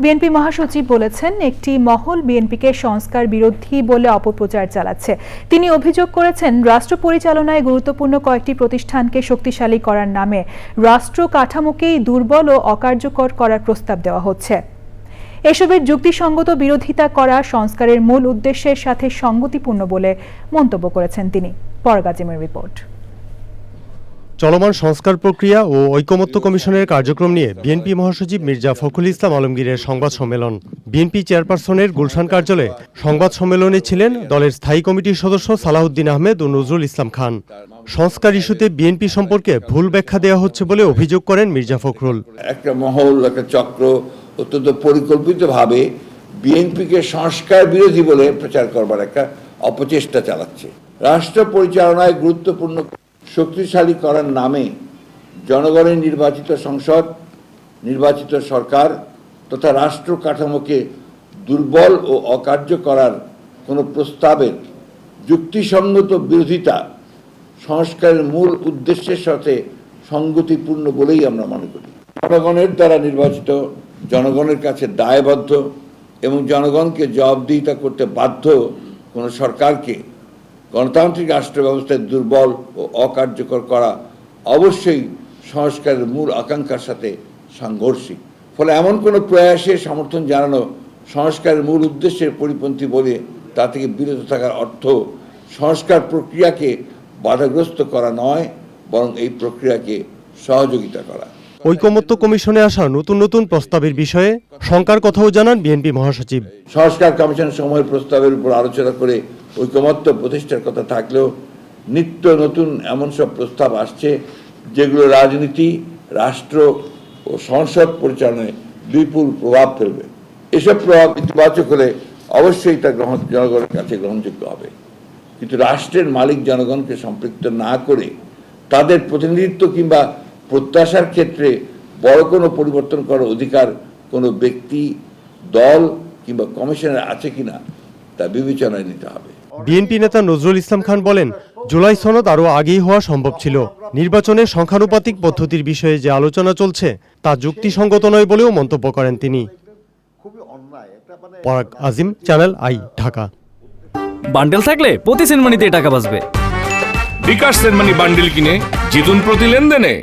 BNP মহাসচিব বলেছেন, একটি মহল বিএনপিকে সংস্কার বিরোধী বলে অপপ্রচার চালাচ্ছে। তিনি অভিযোগ করেছেন, রাষ্ট্র পরিচালনায় গুরুত্বপূর্ণ কয়েকটি প্রতিষ্ঠানকে শক্তিশালী করার নামে রাষ্ট্র কাঠামোকেই দুর্বল ও অকার্যকর করার প্রস্তাব দেওয়া হচ্ছে। এসবের যুক্তিসঙ্গত বিরোধিতা করা সংস্কারের মূল উদ্দেশ্যের সাথে সঙ্গতিপূর্ণ বলে মন্তব্য করেছেন তিনি। পরগাজিমের রিপোর্ট। চলমান সংস্কার প্রক্রিয়া ও ঐকমত্য কমিশনের কার্যক্রম নিয়ে বিএনপি মহাসচিব মির্জা ফখরুল ইসলাম আলমগীরের সংবাদ সম্মেলন। বিএনপি চেয়ারপারসনের গুলশান কার্যালয়ে সংবাদ সম্মেলনে ছিলেন দলের স্থায়ী কমিটির সদস্য সালাউদ্দিন আহমেদ ও নজরুল ইসলাম খান। সংস্কার ইস্যুতে বিএনপি সম্পর্কে ভুল ব্যাখ্যা দেওয়া হচ্ছে বলে অভিযোগ করেন মির্জা ফখরুল। একটা মহল, একটা চক্র অত্যন্ত পরিকল্পিতভাবে বিএনপিকে সংস্কার বিরোধী বলে প্রচার করবার একটা অপচেষ্টা চালাচ্ছে। রাষ্ট্র পরিচালনায় গুরুত্বপূর্ণ শক্তিশালী করার নামে জনগণের নির্বাচিত সংসদ, নির্বাচিত সরকার তথা রাষ্ট্র কাঠামোকে দুর্বল ও অকার্য করার কোনো প্রস্তাবের যুক্তিসঙ্গত বিরোধিতা সংস্কারের মূল উদ্দেশ্যের সাথে সঙ্গতিপূর্ণ বলেই আমরা মনে করি। জনগণের দ্বারা নির্বাচিত, জনগণের কাছে দায়বদ্ধ এবং জনগণকে জবাবদিহিতা করতে বাধ্য কোনো সরকারকে গণতান্ত্রিক রাষ্ট্র ব্যবস্থায় দুর্বল ও অকার্যকর করা অবশ্যই সংস্কারের মূল আকাঙ্ক্ষার সাথে সাংঘর্ষিক। ফলে এমন কোনো প্রয়াসে সমর্থন জানানো সংস্কারের মূল উদ্দেশ্যের পরিপন্থী বলে তা থেকে বিরত থাকার অর্থ সংস্কার প্রক্রিয়াকে বাধাগ্রস্ত করা নয় বরং এই প্রক্রিয়াকে সহযোগিতা করা। ঐকমত্য কমিশনে আসা নতুন নতুন প্রস্তাবের বিষয়ে শঙ্কার কথাও জানান বিএনপি মহাসচিব। সংস্কার কমিশন সময়ের প্রস্তাবের উপর আলোচনা করে ঐকমত্য প্রতিষ্ঠার কথা থাকলেও নিত্য নতুন এমন সব প্রস্তাব আসছে যেগুলো রাজনীতি, রাষ্ট্র ও সংসদ পরিচালনায় বিপুল প্রভাব ফেলবে। এসব প্রভাব ইতিবাচক হলে অবশ্যই তা গ্রহণ জনগণের কাছে গ্রহণযোগ্য হবে। কিন্তু রাষ্ট্রের মালিক জনগণকে সম্পৃক্ত না করে তাদের প্রতিনিধিত্ব কিংবা প্রত্যাশার ক্ষেত্রে বড় কোনো পরিবর্তন করার অধিকার কোনো ব্যক্তি, দল কিংবা কমিশনের আছে কিনা তা বিবেচনায় নিতে হবে। বিএনপি নেতা নজরুল ইসলাম খান বলেন জুলাই সনদ আরও আগেই হওয়া সম্ভব ছিল। নির্বাচনে সংখ্যানুপাতিক পদ্ধতির বিষয়ে যে আলোচনা চলছে তা যুক্তিসঙ্গত নয় বলেও মন্তব্য করেন তিনি। Parag Azim channel I Dhaka. Bundle থাকলে প্রতি সেনমানিতে টাকা বাঁচবে। বিকাশ সেনমানি বান্ডিল কিনে জিতুন প্রতি লেনদেনে।